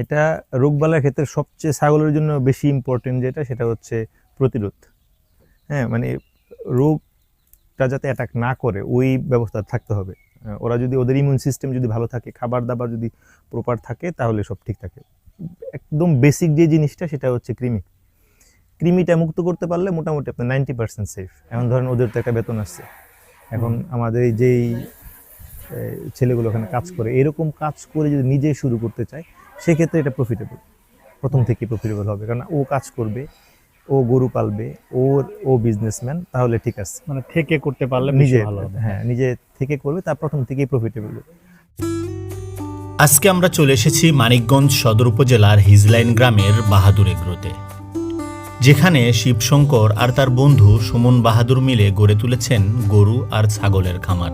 এটা রোগবালার ক্ষেত্রে সবচেয়ে ছাগলের জন্য বেশি ইম্পর্টেন্ট যেটা সেটা হচ্ছে প্রতিরোধ। হ্যাঁ মানে রোগটা যাতে অ্যাটাক না করে ওই ব্যবস্থা থাকতে হবে। ওরা যদি ওদের ইমিউন সিস্টেম যদি ভালো থাকে খাবার দাবার যদি প্রপার থাকে তাহলে সব ঠিক থাকে। একদম বেসিক যে জিনিসটা সেটা হচ্ছে কৃমি। কৃমিটা মুক্ত করতে পারলে মোটামুটি আপনার নাইনটি পার্সেন্ট সেফ এখন ধরেন ওদের তো একটা বেতন আসছে এখন আমাদের এই যেই ছেলেগুলো ওখানে কাজ করে এরকম কাজ করে যদি নিজে শুরু করতে চায় সেক্ষেত্রে এটা প্রফিটেবল প্রথম থেকে প্রফিটেবল হবে। কারণ ও কাজ করবে ও গরু পালবে ওর ও বিজনেসম্যান তাহলে ঠিক আছে। মানে থেকে করতে পারলে নিজে নিজে ভালো হবে। হ্যাঁ নিজে থেকে করবে তার প্রথম থেকেই প্রফিটেবল আজকে আমরা চলে এসেছি মানিকগঞ্জ সদর উপজেলার হিজলাইন গ্রামের বাহাদুর এগ্রোতে যেখানে শিবশঙ্কর আর তার বন্ধু সুমন বাহাদুর মিলে গড়ে তুলেছেন গরু আর ছাগলের খামার।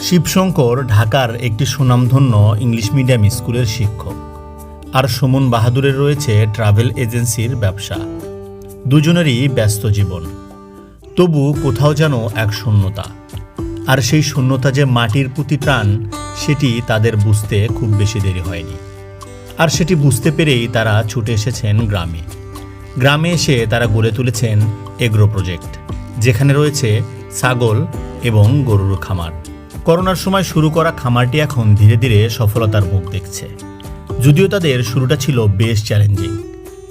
শিবশঙ্কর ঢাকার একটি সুনামধন্য ইংলিশ মিডিয়াম স্কুলের শিক্ষক। আর সুমন বাহাদুরের রয়েছে ট্রাভেল এজেন্সির ব্যবসা। দুজনেরই ব্যস্ত জীবন। তবু কোথাও যেন এক শূন্যতা। আর সেই শূন্যতা যে মাটির প্রতি টান সেটি তাদের বুঝতে খুব বেশি দেরি হয়নি। আর সেটি বুঝতে পেরেই তারা ছুটে এসেছেন গ্রামে। গ্রামে এসে তারা গড়ে তুলেছেন এগ্রো প্রজেক্ট, যেখানে রয়েছে ছাগল এবং গরুর খামার। করোনার সময় শুরু করা খামারটি এখন ধীরে ধীরে সফলতার মুখ দেখছে। যদিও তাদের শুরুটা ছিল বেশ চ্যালেঞ্জিং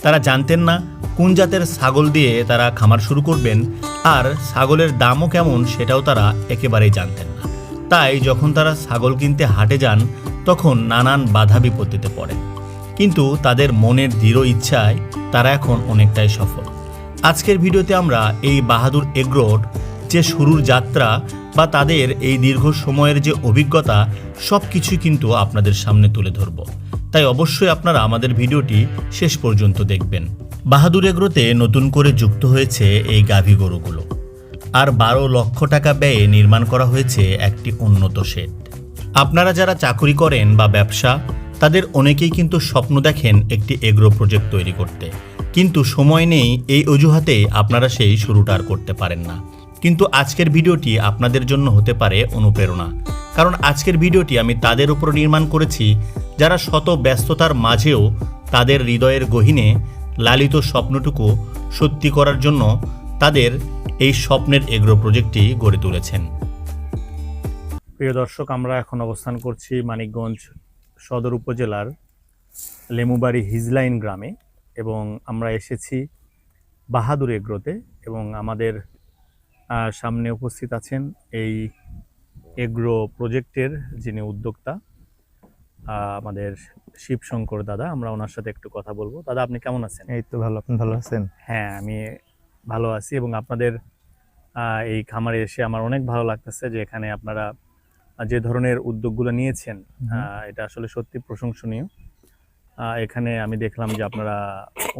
তারা জানতেন না কোন জাতের ছাগল দিয়ে তারা খামার শুরু করবেন আর ছাগলের দামও কেমন সেটাও তারা একেবারেই জানতেন না। তাই যখন তারা ছাগল কিনতে হাটে যান, তখন নানান বাধা বিপত্তিতে পড়ে। কিন্তু তাদের মনের দৃঢ় ইচ্ছায় তারা এখন অনেকটাই সফল। আজকের ভিডিওতে আমরা এই বাহাদুর এগ্রোর যে শুরুর যাত্রা বা তাদের এই দীর্ঘ সময়ের যে অভিজ্ঞতা সব কিছুই কিন্তু আপনাদের সামনে তুলে ধরব। তাই অবশ্যই আপনারা আমাদের ভিডিওটি শেষ পর্যন্ত দেখবেন। বাহাদুর এগ্রোতে নতুন করে যুক্ত হয়েছে এই গাভী গরুগুলো। আর বারো লক্ষ টাকা ব্যয়ে নির্মাণ করা হয়েছে একটি উন্নত শেড। আপনারা যারা চাকুরি করেন বা ব্যবসা, তাদের অনেকেই কিন্তু স্বপ্ন দেখেন একটি এগ্রো প্রজেক্ট তৈরি করতে। কিন্তু সময় নেই, এই অজুহাতে আপনারা সেই শুরুটা আর করতে পারেন না। কিন্তু আজকের ভিডিওটি আপনাদের জন্য হতে পারে অনুপ্রেরণা। কারণ আজকের ভিডিওটি আমি তাদের উপর নির্মাণ করেছি, যারা শত ব্যস্ততার মাঝেও তাদের হৃদয়ের গহীনে লালিত স্বপ্নটুকু সত্যি করার জন্য তাদের এই স্বপ্নের এগ্রো প্রজেক্টটি গড়ে তুলেছেন। প্রিয় দর্শক, আমরা এখন অবস্থান করছি মানিকগঞ্জ সদর উপজেলার লেমুবাড়ি হিজলাইন গ্রামে এবং আমরা এসেছি বাহাদুর এগ্রোতে এবং আমাদের সামনে উপস্থিত আছেন এই এগ্রো প্রজেক্টের যিনি উদ্যোক্তা আমাদের শিবশঙ্কর দাদা আমরা ওনার সাথে একটু কথা বলব। দাদা আপনি কেমন আছেন? এই তো ভালো আপনি ভালো আছেন? হ্যাঁ আমি ভালো আছি এবং আপনাদের এই খামারে এসে আমার অনেক ভালো লাগতেছে যে এখানে আপনারা যে ধরনের উদ্যোগগুলো নিয়েছেন এটা আসলে সত্যি প্রশংসনীয়। এখানে আমি দেখলাম যে আপনারা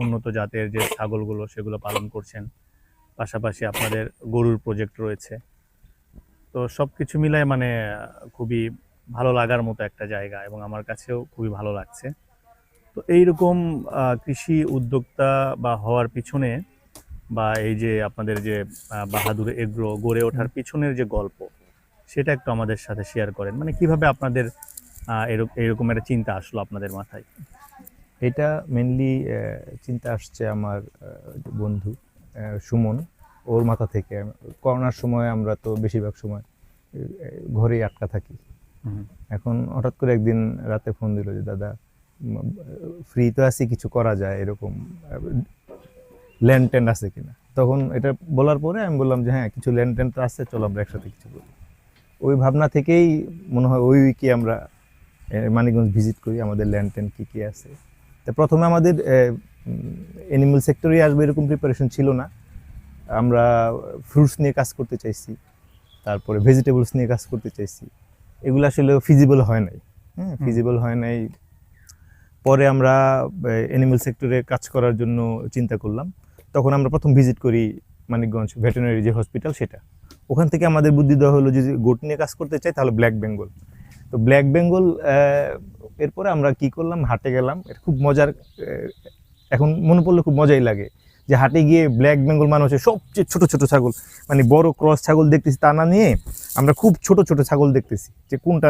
উন্নত জাতের যে ছাগলগুলো সেগুলো পালন করছেন। পাশাপাশি আপনাদের গরুর প্রজেক্ট রয়েছে। তো সব কিছু মিলায় মানে খুবই ভালো লাগার মতো একটা জায়গা এবং আমার কাছেও খুবই ভালো লাগছে। তো এইরকম কৃষি উদ্যোক্তা বা হওয়ার পিছনে বা এই যে আপনাদের যে বাহাদুর এগ্রো গড়ে ওঠার পিছনের যে গল্প, সেটা একটু আমাদের সাথে শেয়ার করেন। মানে কীভাবে আপনাদের এরকম একটা চিন্তা আসলো আপনাদের মাথায়? এটা মেনলি চিন্তা আসছে আমার বন্ধু সুমন। ওর মাথা থেকে। করোনার সময় আমরা তো বেশিরভাগ সময় ঘরেই আটকা থাকি। এখন হঠাৎ করে একদিন রাতে ফোন দিল যে দাদা ফ্রি তো আছি কিছু করা যায়? এরকম ল্যান্ড ট্যান্ড আছে কিনা? তখন এটা বলার পরে আমি বললাম যে হ্যাঁ কিছু ল্যান্ড তো আছে চলো আমরা একসাথে কিছু করি। ওই ভাবনা থেকেই মনে হয় ওই উইকে আমরা মানিকগঞ্জ ভিজিট করি আমাদের ল্যান্ড ট্যান্ড কী কী আছে। তা প্রথমে আমাদের অ্যানিমাল সেক্টরে আসবে এরকম প্রিপারেশন ছিল না। আমরা ফ্রুটস নিয়ে কাজ করতে চাইছি তারপরে ভেজিটেবলস নিয়ে কাজ করতে চাইছি এগুলো আসলে ফিজিবল হয় নাই হ্যাঁ ফিজিবল হয় নাই। পরে আমরা অ্যানিমাল সেক্টরে কাজ করার জন্য চিন্তা করলাম। তখন আমরা প্রথম ভিজিট করি মানিকগঞ্জ ভেটেরিনারি যে হসপিটাল সেটা। ওখান থেকে আমাদের বুদ্ধি দেওয়া হলো যদি গোট নিয়ে কাজ করতে চাই তাহলে ব্ল্যাক বেঙ্গল তো ব্ল্যাক বেঙ্গল এরপরে আমরা কি করলাম? হাটে গেলাম। এটা খুব মজার এখন মনে পড়লে খুব মজাই লাগে। যে হাটে গিয়ে ব্ল্যাক বেঙ্গল মানে হচ্ছে সবচেয়ে ছোট ছোট ছাগল মানে বড় ক্রস ছাগল দেখতেছি তা না নিয়ে আমরা খুব ছোট ছোট ছাগল দেখতেছি যে কোনটা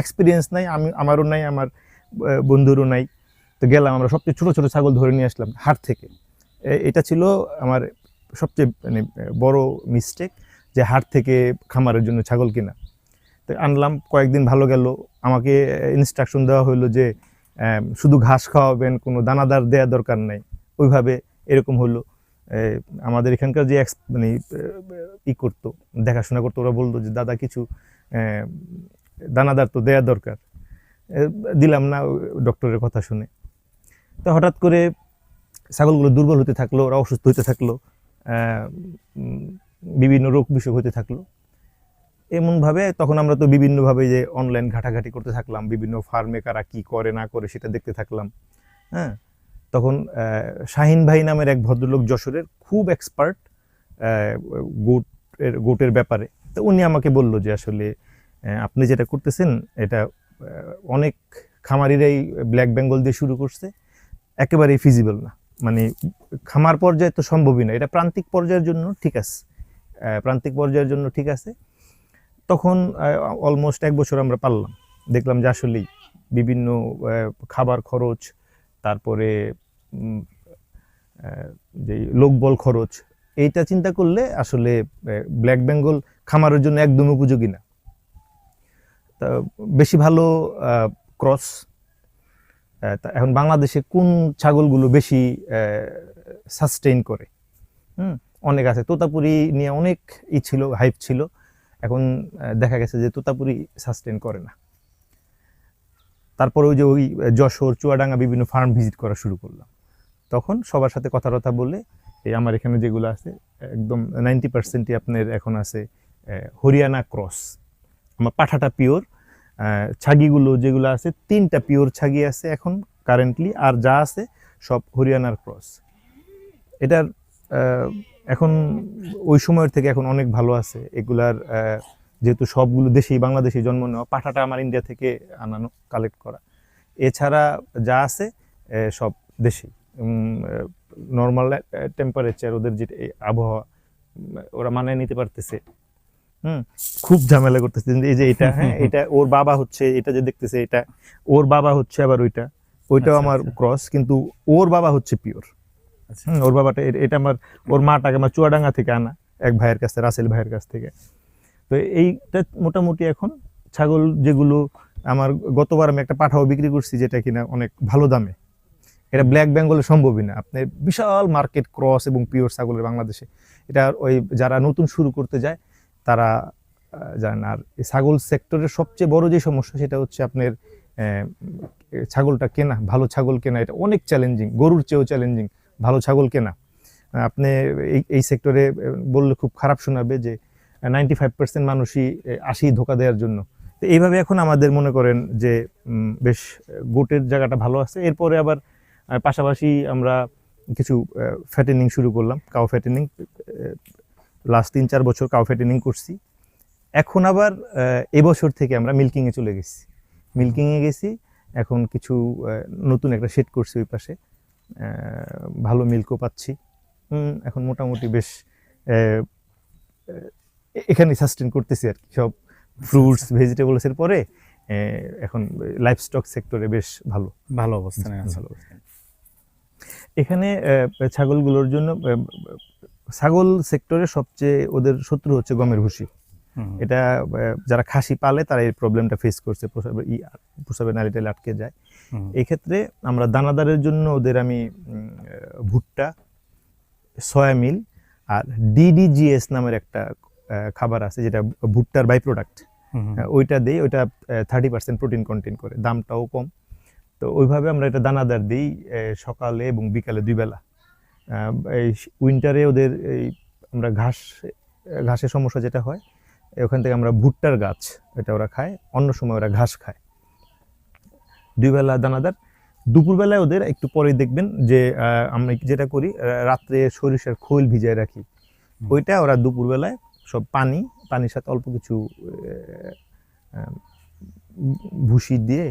এক্সপিরিয়েন্স নাই আমি আমারও নাই আমার বন্ধুরও নাই। তো গেলাম আমরা সবচেয়ে ছোট ছোট ছাগল ধরে নিয়ে আসলাম হাট থেকে। এটা ছিল আমার সবচেয়ে মানে বড় মিস্টেক যে হাট থেকে খামারের জন্য ছাগল কেনা। তো আনলাম কয়েকদিন ভালো গেল আমাকে ইনস্ট্রাকশন দেওয়া হলো যে শুধু ঘাস খাওয়াবেন কোনো দানাদার দেওয়া দরকার নাই। ওইভাবে এরকম হলো। আমাদের এখানকার যে ex- মানে ই করতো, দেখাশোনা করতো, ওরা বলতো যে, দাদা, কিছু দানাদার তো দেওয়া দরকার। দিলাম না ডক্টরের কথা শুনে। তো হঠাৎ করে ছাগলগুলো দুর্বল হতে থাকল, ওরা অসুস্থ হতে থাকল বিভিন্ন রোগ বিসুখ হতে থাকল। এমনভাবে তখন আমরা তো বিভিন্নভাবে যে অনলাইন ঘাটাঘাটি করতে থাকলাম, বিভিন্ন ফার্মে কারা কী করে, না করে সেটা দেখতে থাকলাম। হ্যাঁ? শাহিন ভাই নামের এক ভদ্রলোক যশোরের খুব এক্সপার্ট গোটের গোটের ব্যাপারে। তো উনি আমাকে বলল যে আসলে আপনি যেটা করতেছেন, এটা অনেক খামারিরাই ব্ল্যাক বেঙ্গল দিয়ে শুরু করছে, একেবারেই ফিজিবল না। মানে খামার পর্যায়ে তো সম্ভবই না। এটা প্রান্তিক পর্যায়ের জন্য ঠিক আছে। প্রান্তিক পর্যায়ের জন্য ঠিক আছে। তখন অলমোস্ট এক বছর আমরা পারলাম। দেখলাম যে আসলেই বিভিন্ন খাবার খরচ, তারপরে যে লোকবল খরচ, এইটা চিন্তা করলে আসলে ব্ল্যাক বেঙ্গল খামারের জন্য একদম উপযোগী না। তা বেশি ভালো ক্রস এখন বাংলাদেশে কোন ছাগলগুলো বেশি সাস্টেইন করে? হুম, অনেক আছে। তোতাপুরি নিয়ে অনেক ই ছিল হাইপ ছিল। এখন দেখা গেছে যে তোতাপুরি সাস্টেন করে না। তারপরে ওই যে ওই যশোর, চুয়াডাঙ্গা বিভিন্ন ফার্ম ভিজিট করা শুরু করলাম। তখন সবার সাথে কথা টথা বলে, এই আমার এখানে যেগুলো আছে, একদম নাইনটি পার্সেন্টই আপনার এখন আছে হরিয়ানা ক্রস। আমার পাঠাটা পিওর ছাগিগুলো যেগুলো আছে, তিনটা পিওর ছাগি আছে এখন কারেন্টলি আর যা আছে সব হরিয়ানার ক্রস। এটার এখন ওই সময়ের থেকে এখন অনেক ভালো আছে। এগুলার যেহেতু সবগুলো দেশেই, বাংলাদেশে জন্ম নেওয়া, পাঠাটা আমার ইন্ডিয়া থেকে আনানো কালেক্ট করা। এছাড়া যা আছে সব দেশেই। নর্মাল টেম্পারেচার ওদের যে আবহাওয়া ওরা মানায় নিতে পারতেছে। হুম? খুব ঝামেলা করতেছে। এই যে এটা হ্যাঁ এটা ওর বাবা হচ্ছে এটা যে দেখতেছে এটা ওর বাবা হচ্ছে আবার ওইটা। ওইটাও আচ্ছা, আমার আচ্ছা। ক্রস কিন্তু ওর বাবা হচ্ছে পিওর আচ্ছা ওর বাবাটা এটা আমার ওর মাটাকে আমার চুয়াডাঙ্গা থেকে আনা এক ভাইয়ের কাছ থেকে রাসেল ভাইয়ের কাছ থেকে। তো এইটা মোটামুটি এখন ছাগল যেগুলো আমার গতবার আমি একটা পাঠাও বিক্রি করছি যেটা কিনা অনেক ভালো দামে। এটা ব্ল্যাক বেঙ্গলে সম্ভবই না। আপনি বিশাল মার্কেট ক্রস এবং পিওর ছাগলের বাংলাদেশে। এটা ওই যারা নতুন শুরু করতে যায়, তারা জানেন আর এই ছাগল সেক্টরের সবচেয়ে বড় যে সমস্যা, সেটা হচ্ছে আপনার ছাগলটা কেনা, ভালো ছাগল কেনা। এটা অনেক চ্যালেঞ্জিং গরুর চেয়েও চ্যালেঞ্জিং ভালো ছাগল কেনা। আপনি এই এই সেক্টরে বললে খুব খারাপ শোনাবে যে নাইনটি ফাইভ পার্সেন্ট মানুষই আসি ধোকা দেওয়ার জন্য। তো এইভাবে এখন আমাদের মনে করেন যে বেশ, গোটের জায়গাটা ভালো আছে। এরপরে আবার আহ, পাশাপাশি আমরা কিছু ফ্যাটেনিং শুরু করলাম কাউ ফ্যাটেনিং লাস্ট তিন চার বছর কাউ ফ্যাটেনিং করছি। এখন আবার এবছর থেকে আমরা মিল্কিংয়ে চলে গেছি। মিল্কিংয়ে গেছি এখন কিছু নতুন একটা সেট করছি ওই পাশে। ভালো মিল্কও পাচ্ছি। এখন মোটামুটি বেশ এখানে সাস্টেন করতেছি আর কি। সব ফ্রুটস ভেজিটেবলসের পরে এখন লাইফ স্টক সেক্টরে বেশ ভালো। ভালো অবস্থানে ভালো অবস্থানে। এখানে ছাগলগুলোর জন্য ছাগল সেক্টরে সবচেয়ে ওদের শত্রু হচ্ছে গমের ভুসি। এটা যারা খাসি পালে তারা এই প্রবলেমটা ফেস করছে প্রসাবের ই প্রসাবের আটকে যায়। হুম, এই ক্ষেত্রে আমরা দানাদারের জন্য ওদের আমি ভুট্টা সয়া মিল আর ডিডিজিএস নামের একটা খাবার আছে যেটা ভুট্টার বাই প্রোডাক্ট হুম, হুম। ওইটা দিই ওইটা থার্টি পার্সেন্ট প্রোটিন কন্টেন্ট করে। দামটাও কম। তো ওইভাবে আমরা এটা দানাদার দিই সকালে এবং বিকালে দুই বেলা। এই উইন্টারে ওদের এই আমরা ঘাস ঘাসের সমস্যা যেটা হয় ওখান থেকে আমরা ভুট্টার গাছ এটা ওরা খায় অন্য সময় ওরা ঘাস খায়। দুই বেলা দানাদার। দুপুরবেলায় ওদের একটু পরে দেখবেন যে আমরা যেটা করি রাত্রে সরিষার খোল ভিজায় রাখি। ওইটা ওরা দুপুরবেলায় সব পানি পানির সাথে অল্প কিছু ভুসি দিয়ে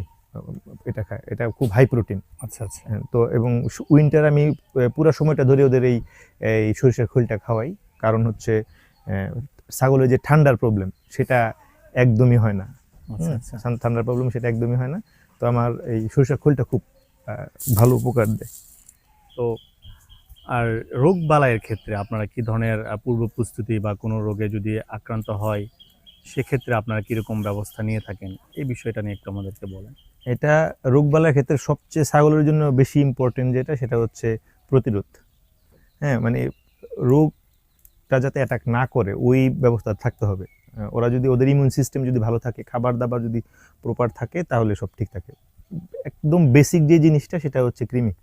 এটা খায় এটা খুব হাই প্রোটিন আচ্ছা আচ্ছা। তো এবং উইন্টার আমি পুরো সময়টা ধরে ওদের এই এই সরিষার খোলটা খাওয়াই। কারণ হচ্ছে ছাগলের যে ঠান্ডার প্রবলেম সেটা একদমই হয় না। আচ্ছা আচ্ছা। ঠান- ঠান্ডার প্রবলেম সেটা একদমই হয় না। তো আমার এই সরিষার খোলটা খুব ভালো উপকার দেয়। তো আর রোগ বালাইয়ের ক্ষেত্রে আপনারা কি ধরনের পূর্ব প্রস্তুতি বা কোনো রোগে যদি আক্রান্ত হয় সেক্ষেত্রে আপনারা কীরকম ব্যবস্থা নিয়ে থাকেন? এই বিষয়টা নিয়ে একটু আমাদেরকে বলেন। এটা রোগবালার ক্ষেত্রে সবচেয়ে ছাগলের জন্য বেশি ইম্পর্টেন্ট যেটা সেটা হচ্ছে প্রতিরোধ। হ্যাঁ মানে রোগটা যাতে অ্যাটাক না করে ওই ব্যবস্থা থাকতে হবে। ওরা যদি ওদের ইমিউন সিস্টেম যদি ভালো থাকে খাবার দাবার যদি প্রপার থাকে তাহলে সব ঠিক থাকে। একদম বেসিক যে জিনিসটা সেটা হচ্ছে কৃমি।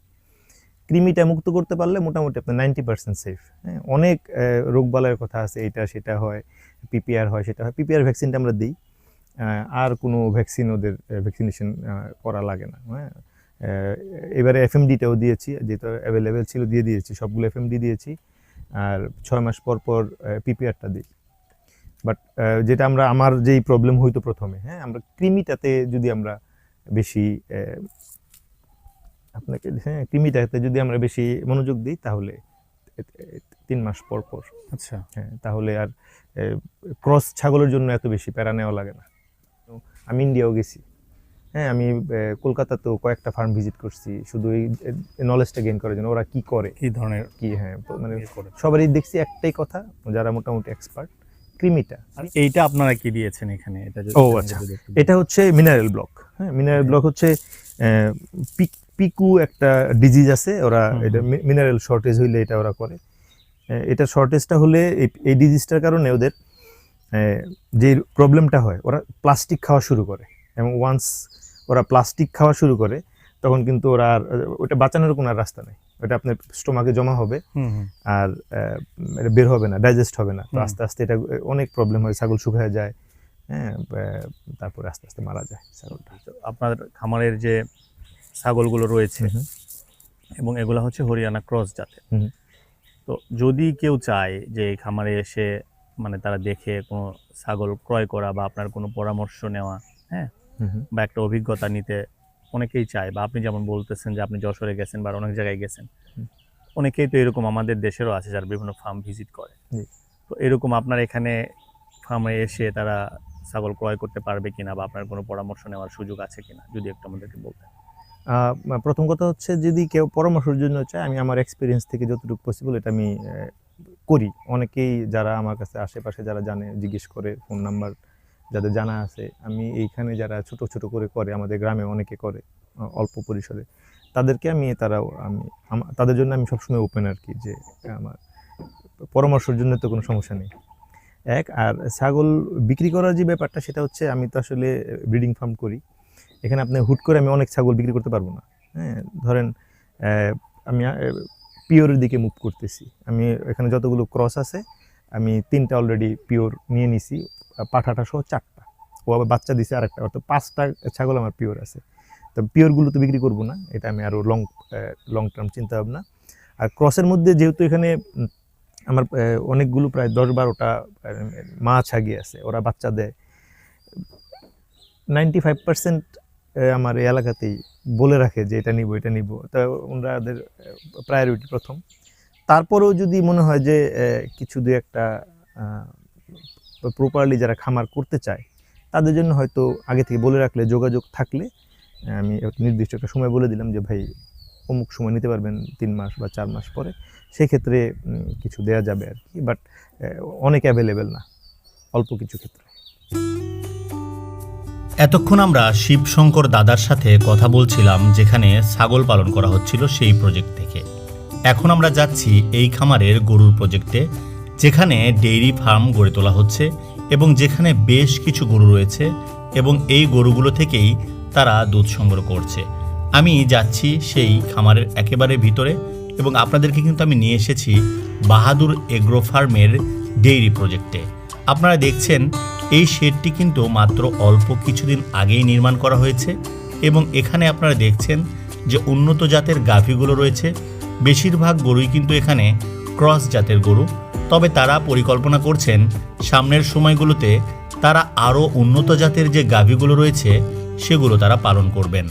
কৃমিটা মুক্ত করতে পারলে মোটামুটি আপনার নাইনটি পার্সেন্ট সেফ হ্যাঁ অনেক আহ, রোগবালাইয়ের কথা আছে এটা সেটা হয়। পিপিআর হয় সেটা হয়। পিপিআর ভ্যাকসিনটা আমরা দিই। আর কোনো ভ্যাকসিন ওদের ভ্যাকসিনেশন করা লাগে না। হ্যাঁ? এবারে এফএমডিটাও দিয়েছি, যেহেতু অ্যাভেলেবেল ছিল দিয়ে দিয়েছি, সবগুলো এফএমডি দিয়েছি। আর ছয় মাস পর পর পিপিআরটা দিই। বাট যেটা আমরা, আমার যেই প্রবলেম হইতো প্রথমে হ্যাঁ? আমরা কৃমিটাতে যদি আমরা বেশি আপনাকে হ্যাঁ কৃমিটাতে যদি আমরা বেশি মনোযোগ দিই, তাহলে তিন মাস পর পর। আচ্ছা। হ্যাঁ তাহলে আর ক্রস ছাগলের জন্য এত বেশি প্যারা নেওয়া লাগে না। তো আমি ইন্ডিয়াও গেছি। হ্যাঁ আমি কলকাতাতেও কয়েকটা ফার্ম ভিজিট করছি। শুধু এই নলেজটা গেইন করার জন্য। ওরা কি করে? কি ধরনের কি হ্যাঁ মানে ইয়ে সবারই দেখছি একটাই কথা যারা মোটামুটি এক্সপার্ট আর এইটা আপনারা কি দিয়েছেন এখানে? এটা ও, আচ্ছা। এটা হচ্ছে মিনারেল ব্লক হ্যাঁ মিনারেল ব্লক হচ্ছে পিক- পিকু একটা ডিজিজ আছে। ওরা এটা মিনারেল শর্টেজ হইলে এটা ওরা করে। এটা শর্টেজটা হলে এই- এই ডিজিজটার কারণে ওদের যে প্রবলেমটা হয় ওরা প্লাস্টিক খাওয়া শুরু করে। এবং ওয়ান্স ওরা প্লাস্টিক খাওয়া শুরু করে তখন কিন্তু ওরা আর ওটা বাঁচানোর কোনো রাস্তা নেই। ওটা আপনার স্টোমাকে জমা হবে। আর এটা বের হবে না ডাইজেস্ট হবে না। তো আস্তে আস্তে এটা অনেক প্রবলেম হয় ছাগল শুকিয়ে যায় হ্যাঁ তারপরে আস্তে আস্তে মারা যায় ছাগলটা। আপনার খামারের যে ছাগলগুলো রয়েছে এবং এগুলো হচ্ছে হরিয়ানা ক্রস জাতের। তো যদি কেউ চায় যে এই খামারে এসে মানে তারা দেখে কোনো ছাগল ক্রয় করা বা আপনার কোনো পরামর্শ নেওয়া হ্যাঁ। বা একটা অভিজ্ঞতা নিতে অনেকেই চায় বা আপনি যেমন বলতেছেন যে আপনি যশোরে গেছেন বা অনেক জায়গায় গেছেন। অনেকেই তো এরকম আমাদের দেশেরও আছে যারা বিভিন্ন ফার্ম ভিজিট করে। তো এরকম আপনার এখানে ফার্মে এসে তারা ছাগল ক্রয় করতে পারবে কিনা বা আপনার কোনো পরামর্শ নেওয়ার সুযোগ আছে কিনা যদি একটু আমাদেরকে বলতেন? প্রথম কথা হচ্ছে যদি কেউ পরামর্শের জন্য চায়, আমি আমার এক্সপিরিয়েন্স থেকে যতটুকু পসিবল এটা আমি করি। অনেকেই যারা আমার কাছে আশেপাশে যারা জানে, জিজ্ঞেস করে ফোন নাম্বার যাদের জানা আছে, আমি এইখানে যারা ছোট ছোট করে করে, আমাদের গ্রামে অনেকে করে অল্প পরিসরে, তাদেরকে আমি তারা আমি তাদের জন্য আমি সবসময় ওপেন আর কি, যে, আমার পরামর্শের জন্য তো কোনো সমস্যা নেই। এক, আর ছাগল বিক্রি করার যে ব্যাপারটা, সেটা হচ্ছে আমি তো আসলে ব্রিডিং ফার্ম করি। এখানে আপনি হুট করে আমি অনেক ছাগল বিক্রি করতে পারব না। হ্যাঁ ধরেন আমি পিওরের দিকে মুভ করতেছি। আমি এখানে যতগুলো ক্রস আছে, আমি তিনটা অলরেডি পিওর নিয়ে নিছি পাঠাটা সহ চারটা। ও আবার বাচ্চা দিছে আরেকটা, অর্থাৎ পাঁচটা ছাগল আমার পিওর আছে। তো পিওরগুলো তো বিক্রি করব না, এটা আমি আরও লং লং টার্ম চিন্তা ভাবনা আর ক্রসের মধ্যে যেহেতু এখানে আমার অনেকগুলো প্রায় দশ বারোটা মা ছাগি আছে, ওরা বাচ্চা দেয়। নাইনটি ফাইভ পার্সেন্ট আমার এই এলাকাতেই বলে রাখে যে এটা নিব এটা নিব। তা ওনাদের প্রায়োরিটি প্রথম। তারপরেও যদি মনে হয় যে কিছু দু একটা প্রপারলি যারা খামার করতে চায়, তাদের জন্য হয়তো আগে থেকে বলে রাখলে, যোগাযোগ থাকলে আমি নির্দিষ্ট একটা সময় বলে দিলাম যে, ভাই, অমুক সময় নিতে পারবেন তিন মাস বা চার মাস পরে। সেক্ষেত্রে কিছু দেয়া যাবে আর কি। বাট অনেক অ্যাভেলেবেল না, অল্প কিছু ক্ষেত্রে। এতক্ষণ আমরা শিবশঙ্কর দাদার সাথে কথা বলছিলাম, যেখানে ছাগল পালন করা হচ্ছিল সেই প্রজেক্ট থেকে। এখন আমরা যাচ্ছি এই খামারের গরুর প্রজেক্টে যেখানে ডেইরি ফার্ম গড়ে তোলা হচ্ছে এবং যেখানে বেশ কিছু গরু রয়েছে এবং এই গরুগুলো থেকেই তারা দুধ সংগ্রহ করছে। আমি যাচ্ছি সেই খামারের একেবারে ভিতরে এবং আপনাদেরকে কিন্তু আমি নিয়ে এসেছি বাহাদুর এগ্রো ফার্মের ডেইরি প্রজেক্টে আপনারা দেখছেন এই শেডটি কিন্তু মাত্র অল্প কিছুদিন আগেই নির্মাণ করা হয়েছে এবং এখানে আপনারা দেখছেন যে উন্নত জাতের গাভীগুলো রয়েছে। বেশিরভাগ গরুই কিন্তু এখানে ক্রস জাতের গরু। তবে তারা পরিকল্পনা করছেন, সামনের সময়গুলোতে তারা আরও উন্নত জাতের যে গাভীগুলো রয়েছে, সেগুলো তারা পালন করবেন।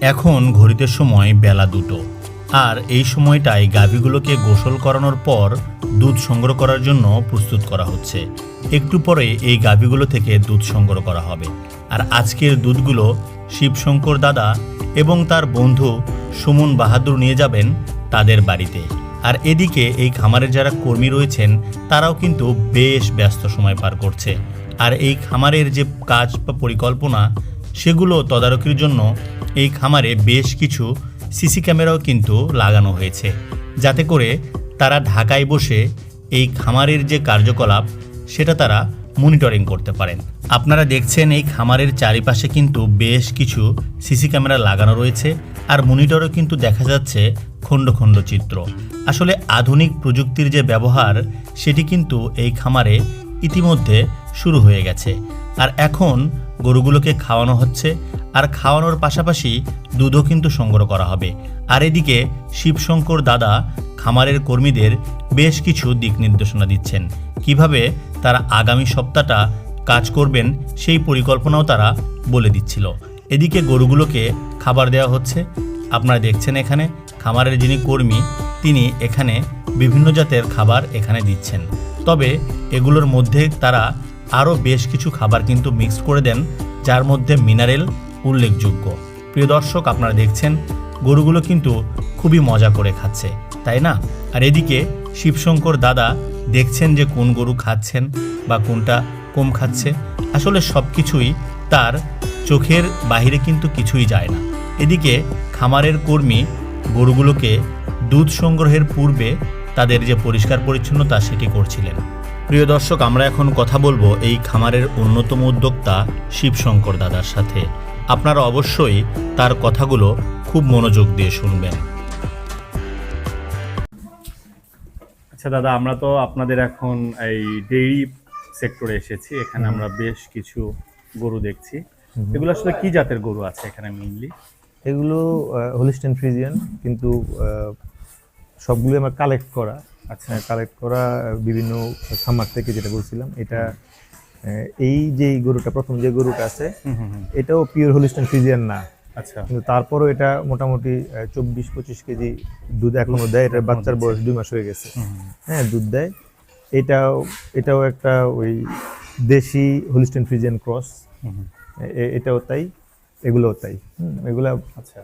এখন ঘড়িতে সময় বেলা দুটো। আর এই সময়টায় গাভীগুলোকে গোসল করানোর পর দুধ সংগ্রহ করার জন্য প্রস্তুত করা হচ্ছে। একটু পরে এই গাভীগুলো থেকে দুধ সংগ্রহ করা হবে। আর আজকের দুধগুলো শিবশঙ্কর দাদা এবং তার বন্ধু সুমন বাহাদুর নিয়ে যাবেন তাদের বাড়িতে। আর এদিকে এই খামারের যারা কর্মী রয়েছেন, তারাও কিন্তু বেশ ব্যস্ত সময় পার করছে। আর এই খামারের যে কাজ বা পরিকল্পনা, সেগুলো তদারকির জন্য এই খামারে বেশ কিছু সিসি ক্যামেরাও কিন্তু লাগানো হয়েছে। যাতে করে তারা ঢাকায় বসে এই খামারের যে কার্যকলাপ, সেটা তারা মনিটরিং করতে পারেন। আপনারা দেখছেন এই খামারের চারিপাশে কিন্তু বেশ কিছু সিসি ক্যামেরা লাগানো রয়েছে আর মনিটরও কিন্তু দেখা যাচ্ছে খণ্ড খণ্ড চিত্র। আসলে আধুনিক প্রযুক্তির যে ব্যবহার, সেটি কিন্তু এই খামারে ইতিমধ্যে শুরু হয়ে গেছে। আর এখন গরুগুলোকে খাওয়ানো হচ্ছে, আর খাওয়ানোর পাশাপাশি দুধও কিন্তু সংগ্রহ করা হবে। আর এদিকে শিবশঙ্কর দাদা খামারের কর্মীদের বেশ কিছু দিক নির্দেশনা দিচ্ছেন। কীভাবে তারা আগামী সপ্তাহটা কাজ করবেন সেই পরিকল্পনাও তারা বলে দিচ্ছিল। এদিকে গরুগুলোকে খাবার দেওয়া হচ্ছে। আপনারা দেখছেন এখানে, খামারের যিনি কর্মী, তিনি এখানে বিভিন্ন জাতের খাবার এখানে দিচ্ছেন। তবে এগুলোর মধ্যে তারা আরও বেশ কিছু খাবার কিন্তু মিক্স করে দেন, যার মধ্যে মিনারেল উল্লেখযোগ্য। প্রিয় দর্শক, আপনারা দেখছেন, গরুগুলো কিন্তু খুবই মজা করে খাচ্ছে, তাই না? আর এদিকে শিবশঙ্কর দাদা দেখছেন যে কোন গরু খাচ্ছেন বা কোনটা কম খাচ্ছে। আসলে সব কিছুই তার চোখের বাহিরে কিন্তু কিছুই যায় না। এদিকে খামারের কর্মী গরুগুলোকে দুধ সংগ্রহের পূর্বে তাদের যে পরিষ্কার পরিচ্ছন্নতা সেটি করছিলেন। প্রিয় দর্শক আমরা এখন কথা বলব এই খামারের অন্যতম উদ্যোক্তা শিবশঙ্কর দাদার সাথে। আপনারা অবশ্যই তার কথাগুলো খুব মনোযোগ দিয়ে শুনবেন। আচ্ছা দাদা আমরা তো আপনাদের এখন এই ডেইরি সেক্টরে এসেছি। এখানে আমরা বেশ কিছু গরু দেখছি। এগুলো আসলে কি জাতের গরু আছে এখানে মেইনলি এগুলো হোলিস্টেন ফ্রিজিয়ান কিন্তু সবগুলো আমার কালেক্ট করা। আচ্ছা কালেক্ট করা বিভিন্ন খামার থেকে যেটা বলছিলাম এটা এই যে গরুটা প্রথম যে গরুটা আছে। এটাও পিওর হোলিস্টেন ফ্রিজিয়ান না। আচ্ছা। কিন্তু তারপরও এটা মোটামুটি চব্বিশ পঁচিশ কেজি দুধ এখনও দেয় এটা বাচ্চার বয়স দুই মাস হয়ে গেছে। হ্যাঁ দুধ দেয়। এটাও এটাও একটা ওই দেশি হোলিস্টেন ফ্রিজিয়ান ক্রস। এটাও তাই এগুলোও তাই। হুম, এগুলা আচ্ছা।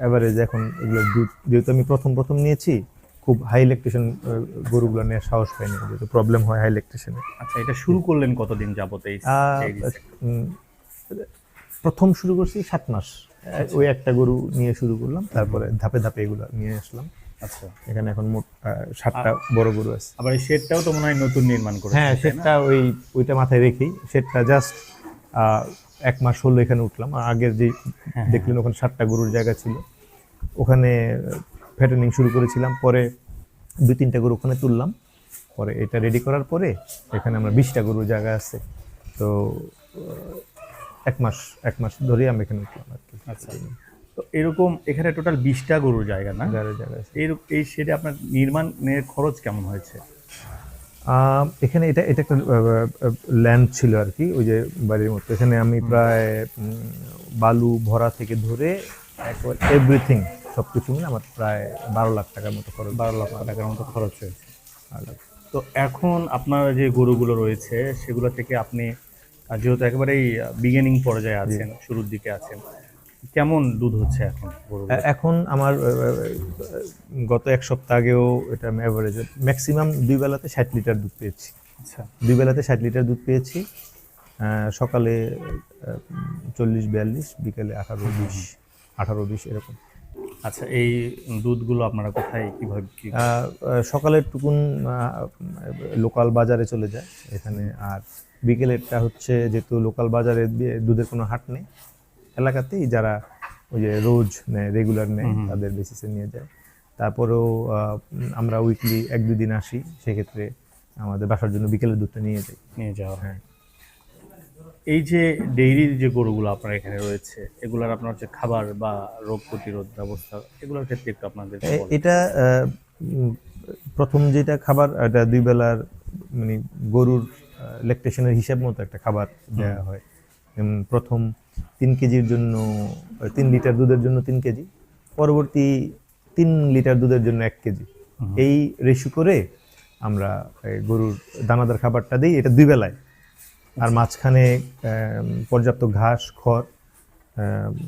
অ্যাভারেজ এখন এগুলো দুধ যেহেতু আমি প্রথম প্রথম নিয়েছি খুব হাই ইলেকট্রিশিয়ান গরুগুলো নিয়ে সাহস পাইনি যেহেতু প্রবলেম হয় হাই ইলেকট্রিশনে আচ্ছা এটা শুরু করলেন কতদিন যাবত এই প্রথম শুরু করছি সাত মাস। ওই একটা গরু নিয়ে শুরু করলাম তারপরে ধাপে ধাপে এগুলো নিয়ে আসলাম। আচ্ছা। এখানে এখন মোট সাতটা বড় গরু আছে। আবার এই শেডটাও তো মনে হয় নতুন নির্মাণ করেছে হ্যাঁ সেটটা ওই ওইটা মাথায় রেখেই সেটটা জাস্ট এক মাস হলো এখানে উঠলাম। আর আগের যে হ্যাঁ, দেখলেন ওখানে সাতটা গরুর জায়গা ছিল। ওখানে ফ্যাটেনিং শুরু করেছিলাম পরে দুই তিনটা গরু ওখানে তুললাম পরে এটা রেডি করার পরে এখানে আমরা বিশটা গরুর জায়গা আছে। তো এক মাস এক মাস ধরেই আমি এখানে উঠলাম আর কি। আচ্ছা। তো এরকম এখানে টোটাল বিশটা গরুর জায়গা না? জায়গা আছে। এই এই শেডে আপনার নির্মাণের খরচ কেমন হয়েছে? এখানে এটা এটা একটা ল্যান্ড ছিল আর কি ওই যে বাড়ির মতো এখানে আমি প্রায় বালু ভরা থেকে ধরে একবার এভরিথিং সব কিছু মিলে আমার প্রায় বারো লাখ টাকার মতো খরচ বারো লাখ টাকার মতো খরচ হয়েছে। তো এখন আপনার যে গরুগুলো রয়েছে সেগুলো থেকে আপনি যেহেতু একেবারেই বিগিনিং পর্যায়ে আছেন শুরুর দিকে আছেন কেমন দুধ হচ্ছে এখন এখন আমার গত এক সপ্তাহ আগেও এটা আমি অ্যাভারেজ ম্যাক্সিমাম দুই বেলাতে ষাট লিটার দুধ পেয়েছি। আচ্ছা। দুই বেলাতে ষাট লিটার দুধ পেয়েছি। সকালে চল্লিশ বিয়াল্লিশ বিকেলে আঠারো বিশ আঠারো বিশ এরকম। আচ্ছা এই দুধগুলো আপনারা কোথায় কীভাবে সকালের টুকুন লোকাল বাজারে চলে যায় এখানে। আর বিকেলেরটা হচ্ছে যেহেতু লোকাল বাজারে দুধের কোনো হাট নেই এলাকাতেই যারা ওই যে রোজ নেয় রেগুলার নেয় তাদের বেসিসে নিয়ে যায়। তারপরেও আমরা উইকলি এক দুই দিন আসি সেক্ষেত্রে আমাদের বাসার জন্য বিকেলের দুধটা নিয়ে যাই। নিয়ে যাওয়া হ্যাঁ। এই যে ডেইরির যে গরুগুলো আপনার এখানে রয়েছে এগুলার আপনার হচ্ছে খাবার বা রোগ প্রতিরোধ ব্যবস্থা এগুলোর ক্ষেত্রে একটু আপনাদের এটা প্রথম যেটা খাবার এটা দুই বেলার মানে গরুর লেকটেশনের হিসাব মতো একটা খাবার দেওয়া হয়। প্রথম তিন কেজির জন্য তিন লিটার দুধের জন্য তিন কেজি পরবর্তী তিন লিটার দুধের জন্য এক কেজি। এই রেশু করে আমরা গরুর দানাদার খাবারটা দিই এটা দুই বেলায়। আর মাঝখানে পর্যাপ্ত ঘাস খড়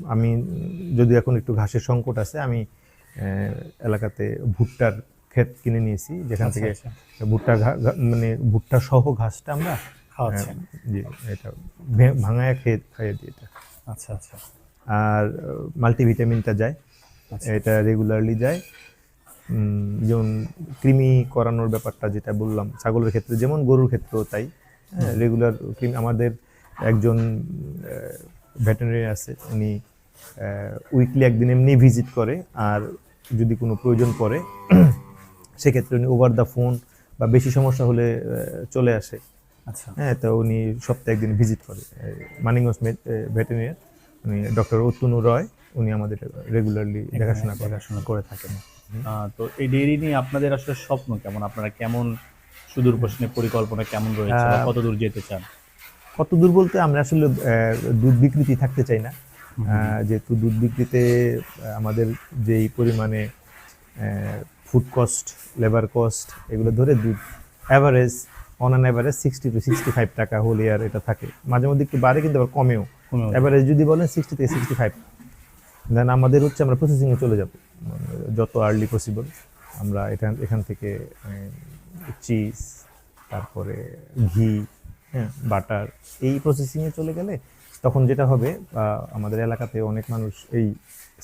আমি যদি এখন একটু ঘাসের সংকট আছে আমি এলাকাতে ভুট্টার ক্ষেত কিনে নিয়েছি যেখান আচ্ছা, থেকে আচ্ছা। ভুট্টা মানে ভুট্টা সহ ঘাসটা আমরা জি এটা ভাঙায় খেয়ে খাইয়ে দিই এটা। আচ্ছা আচ্ছা। আর মাল্টিভিটামিনটা যায় আচ্ছা। এটা রেগুলারলি যায়। যেমন কৃমি করানোর ব্যাপারটা যেটা বললাম ছাগলের ক্ষেত্রে যেমন গরুর ক্ষেত্রেও তাই। রেগুলার আমাদের একজন ভেটেনারি আছে উনি উইকলি একদিন এমনি ভিজিট করে আর যদি কোনো প্রয়োজন পড়ে সেক্ষেত্রে উনি ওভার দ্য ফোন বা বেশি সমস্যা হলে চলে আসে। আচ্ছা। হ্যাঁ তো উনি সপ্তাহে একদিন ভিজিট করে। মানিগঞ্জ ভেটেরিনারি উনি ডক্টর অতুনু রয় উনি আমাদের রেগুলারলি দেখাশোনা করে। দেখাশোনা করে থাকেন। তো এই ডেইরি নিয়ে আপনাদের আসলে স্বপ্ন কেমন? আপনারা কেমন সুদূর প্রশ্নের পরিকল্পনা কেমন রয়েছে কত দূর যেতে চান? কত দূর বলতে আমরা আসলে দুধ বিক্রিতে থাকতে চাই না। যেহেতু দুধ বিক্রিতে আমাদের যেই পরিমাণে ফুড কস্ট লেবার কস্ট এগুলো ধরে দুধ average on an average sixty two sixty five টাকা হোল ইয়ার এটা থাকে। মাঝে মধ্যে একটু বাড়ে কিন্তু আবার কমেও। কমেও। অ্যাভারেজ যদি বলেন সিক্সটি থেকে সিক্সটি ফাইভ দেন আমাদের হচ্ছে আমরা প্রসেসিংয়ে চলে যাব। যত আর্লি পসিবল আমরা এখান এখান থেকে চিজ তারপরে ঘি হ্যাঁ বাটার এই প্রসেসিংয়ে চলে গেলে তখন যেটা হবে আমাদের এলাকাতে অনেক মানুষ এই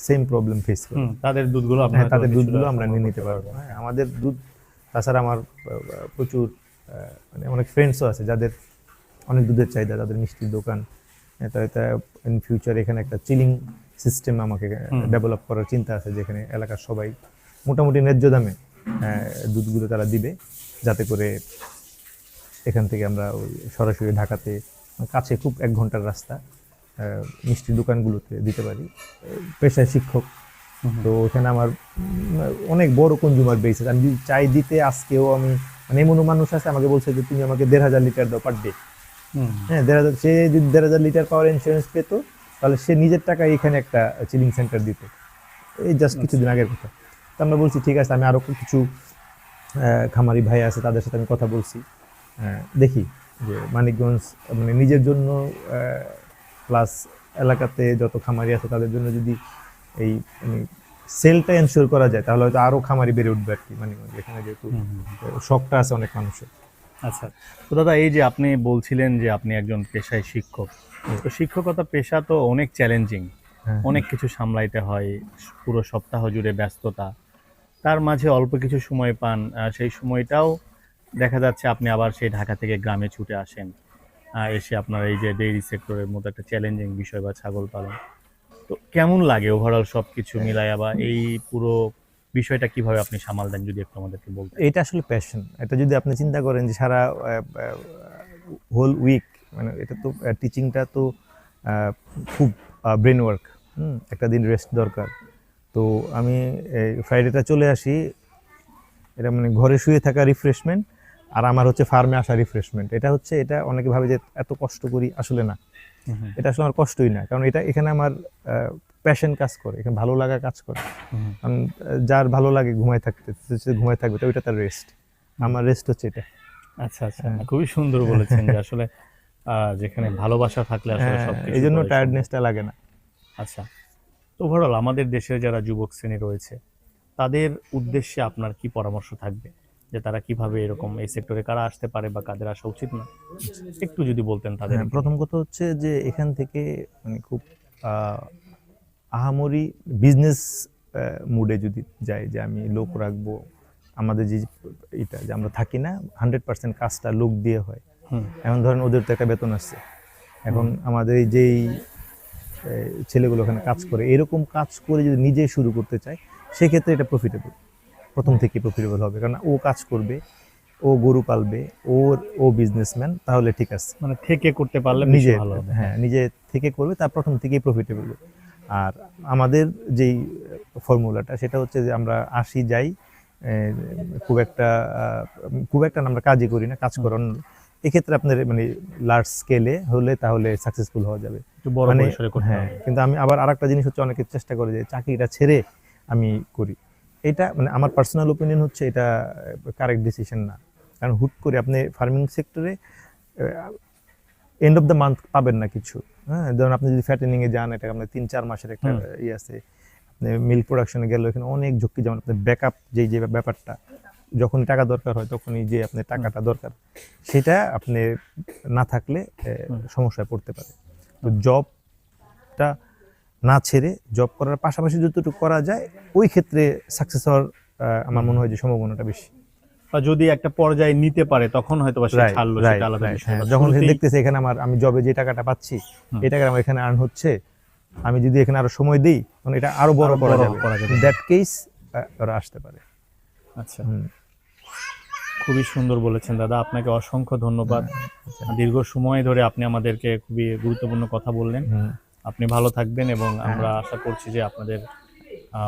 সেম প্রবলেম ফেস করে। তাদের দুধগুলো হ্যাঁ তাদের দুধগুলো আমরা নিয়ে নিতে পারব। হ্যাঁ আমাদের দুধ তাছাড়া আমার প্রচুর মানে অনেক ফ্রেন্ডসও আছে যাদের অনেক দুধের চাহিদা তাদের মিষ্টির দোকান তো এটা ইন ফিউচার এখানে একটা চিলিং সিস্টেম আমাকে ডেভেলপ করার চিন্তা আছে যেখানে এলাকার সবাই মোটামুটি ন্যায্য দামে দুধগুলো তারা দিবে। যাতে করে এখান থেকে আমরা ওই সরাসরি ঢাকাতে কাছে খুব এক ঘণ্টার রাস্তা মিষ্টির দোকানগুলোতে দিতে পারি। পেশায় শিক্ষক। তো ওখানে আমার অনেক বড় কনজিউমার বেস আছে। আমি চাই দিতে আজকেও আমি মানে এমনও মানুষ আছে আমাকে বলছে যে তুমি আমাকে দেড় হাজার লিটার দাও পার ডে হ্যাঁ দেড় হাজার সে যদি দেড় হাজার লিটার পাওয়ার ইন্স্যুরেন্স পেত তাহলে সে নিজের টাকায় এখানে একটা চিলিং সেন্টার দিত। এই জাস্ট কিছুদিন আগের কথা। তো আমরা বলছি ঠিক আছে আমি আরও কিছু খামারি ভাই আছে তাদের সাথে আমি কথা বলছি। দেখি যে মানিকগঞ্জ মানে নিজের জন্য প্লাস এলাকাতে যত খামারি আছে তাদের জন্য যদি এই মানে সেলটা এনশিওর করা যায় তাহলে হয়তো আরও খামারি বেড়ে উঠবে আর কি মানিকগঞ্জ। এখানে যেহেতু শখটা আছে অনেক মানুষের। আচ্ছা। তো দাদা এই যে আপনি বলছিলেন যে আপনি একজন পেশায় শিক্ষক তো শিক্ষকতা পেশা তো অনেক চ্যালেঞ্জিং হ্যাঁ। অনেক কিছু সামলাইতে হয় পুরো সপ্তাহ জুড়ে ব্যস্ততা। তার মাঝে অল্প কিছু সময় পান সেই সময়টাও দেখা যাচ্ছে আপনি আবার সেই ঢাকা থেকে গ্রামে ছুটে আসেন এসে আপনার এই যে ডেইরি সেক্টরের মতো একটা চ্যালেঞ্জিং বিষয় বা ছাগল পালন। তো কেমন লাগে ওভারঅল সব কিছু মিলাইয়া বা এই পুরো বিষয়টা কীভাবে আপনি সামাল দেন, যদি একটু আমাদেরকে বলতেন? এটা আসলে প্যাশন এটা যদি আপনি চিন্তা করেন যে সারা হোল উইক মানে এটা তো টিচিংটা তো খুব ব্রেন ওয়ার্ক একটা দিন রেস্ট দরকার। তো আমি ফ্রাইডেটা চলে আসি। এটা মানে ঘরে শুয়ে থাকা রিফ্রেশমেন্ট আর আমার হচ্ছে ফার্মে আসা রিফ্রেশমেন্ট এটা হচ্ছে এটা অনেকে ভাবে যে এত কষ্ট করি আসলে না। এটা আসলে আমার কষ্টই না। কারণ এটা এখানে আমার প্যাশন কাজ করে এখানে ভালো লাগা কাজ করে। কারণ যার ভালো লাগে ঘুমায় থাকতে ঘুমায় থাকবে তো ওইটা তার রেস্ট আমার রেস্ট হচ্ছে এটা। আচ্ছা আচ্ছা। খুবই সুন্দর বলেছেন যে আসলে যেখানে ভালোবাসা থাকলে আসলে হ্যাঁ, এই জন্য টায়ার্ডনেসটা লাগে না। আচ্ছা। ওভারঅল আমাদের দেশের যারা যুবক শ্রেণি রয়েছে তাদের উদ্দেশ্যে আপনার কি পরামর্শ থাকবে? যে তারা কীভাবে এরকম এই সেক্টরে কারা আসতে পারে বা কাদের আসা উচিত না? একটু যদি বলতেন তাদের হ্যাঁ, প্রথম কথা হচ্ছে যে এখান থেকে মানে খুব আহামরি বিজনেস মুডে যদি যাই যে আমি লোক রাখব আমাদের যে এটা যে আমরা থাকি না হান্ড্রেড পার্সেন্ট কাজটা লোক দিয়ে হয়। এখন ধরেন ওদের তো একটা বেতন আসছে। এখন আমাদের এই যেই ছেলেগুলো ওখানে কাজ করে। এরকম কাজ করে যদি নিজে শুরু করতে চায় সেক্ষেত্রে এটা প্রফিটেবল প্রথম থেকে প্রফিটেবল হবে। কারণ ও কাজ করবে ও গরু পালবে ওর ও বিজনেসম্যান তাহলে ঠিক আছে। মানে থেকে করতে পারলে নিজে ভালো হবে। হ্যাঁ নিজে থেকে করবে তার প্রথম থেকেই প্রফিটেবল আর আমাদের যেই ফর্মুলাটা সেটা হচ্ছে যে আমরা আসি যাই খুব একটা খুব একটা না আমরা কাজই করি না কাজ করার এক্ষেত্রে আপনার মানে লার্জ স্কেলে হলে তাহলে সাকসেসফুল হওয়া যাবে। মানে হ্যাঁ কিন্তু আমি আবার আরেকটা জিনিস হচ্ছে অনেকে চেষ্টা করে যে চাকরিটা ছেড়ে আমি করি। এটা মানে আমার পার্সোনাল ওপিনিয়ন হচ্ছে এটা কারেক্ট ডিসিশন না। কারণ হুট করে আপনি ফার্মিং সেক্টরে এন্ড অফ দ্য মান্থ পাবেন না কিছু। হ্যাঁ ধরুন আপনি যদি ফ্যাটেনিংয়ে যান এটা আপনার তিন চার মাসের একটা ইয়ে আছে। মিল্ক প্রোডাকশনে গেলে এখানে অনেক ঝুঁকি যেমন আপনার ব্যাকআপ যেই যে ব্যাপারটা যখন টাকা দরকার হয় তখনই যে আপনার টাকাটা দরকার সেটা আপনি না থাকলে সমস্যায় পড়তে পারে। তো জবটা না ছেড়ে জব করার পাশাপাশি যতটুকু করা যায় ওই ক্ষেত্রে সাকসেস হওয়ার আমার মনে হয় যে সম্ভাবনাটা বেশি। বা যদি একটা পর্যায়ে নিতে পারে তখন হয়তো বা সে ছাড়লো সেটা আলাদা বিষয় হ্যাঁ, যখন সে দেখতেছে এখানে আমার আমি জবে যে টাকাটা পাচ্ছি। এই টাকা আমার এখানে আর্ন হচ্ছে আমি যদি এখানে আরও সময় দিই তখন এটা আরও বড় করা যাবে। দ্যাট কেস ওরা আসতে পারে। আচ্ছা। খুবই সুন্দর বলেছেন দাদা। আপনাকে অসংখ্য ধন্যবাদ। দীর্ঘ সময় ধরে আপনি আমাদেরকে খুবই গুরুত্বপূর্ণ কথা বললেন। আপনি ভালো থাকবেন এবং হ্যাঁ। আমরা আশা করছি যে আপনাদের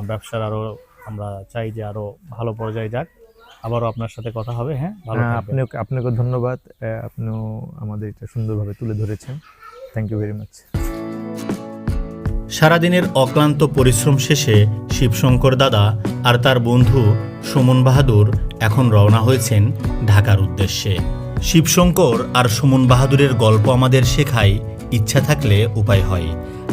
ব্যবসার আরও আমরা চাই যে আরও ভালো পর্যায়ে যাক। আবারও আপনার সাথে কথা হবে হ্যাঁ? ভালো হ্যাঁ, আপনাকে ধন্যবাদ। আপনিও আমাদের এটা সুন্দরভাবে তুলে ধরেছেন। থ্যাংক ইউ ভেরি মাচ সারাদিনের অক্লান্ত পরিশ্রম শেষে শিবশঙ্কর দাদা আর তার বন্ধু সুমন বাহাদুর এখন রওনা হয়েছেন ঢাকার উদ্দেশ্যে। শিবশঙ্কর আর সুমন বাহাদুরের গল্প আমাদের শেখায় ইচ্ছা থাকলে উপায় হয়।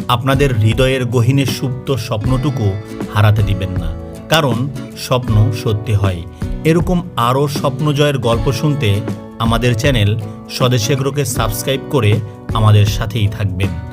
আপনাদের হৃদয়ের গহীনে সুপ্ত স্বপ্নটুকু হারাতে দিবেন না। কারণ স্বপ্ন সত্যি হয়। এরকম আরও স্বপ্নজয়ের গল্প শুনতে আমাদের চ্যানেল স্বদেশেগ্রকে সাবস্ক্রাইব করে আমাদের সাথেই থাকবেন।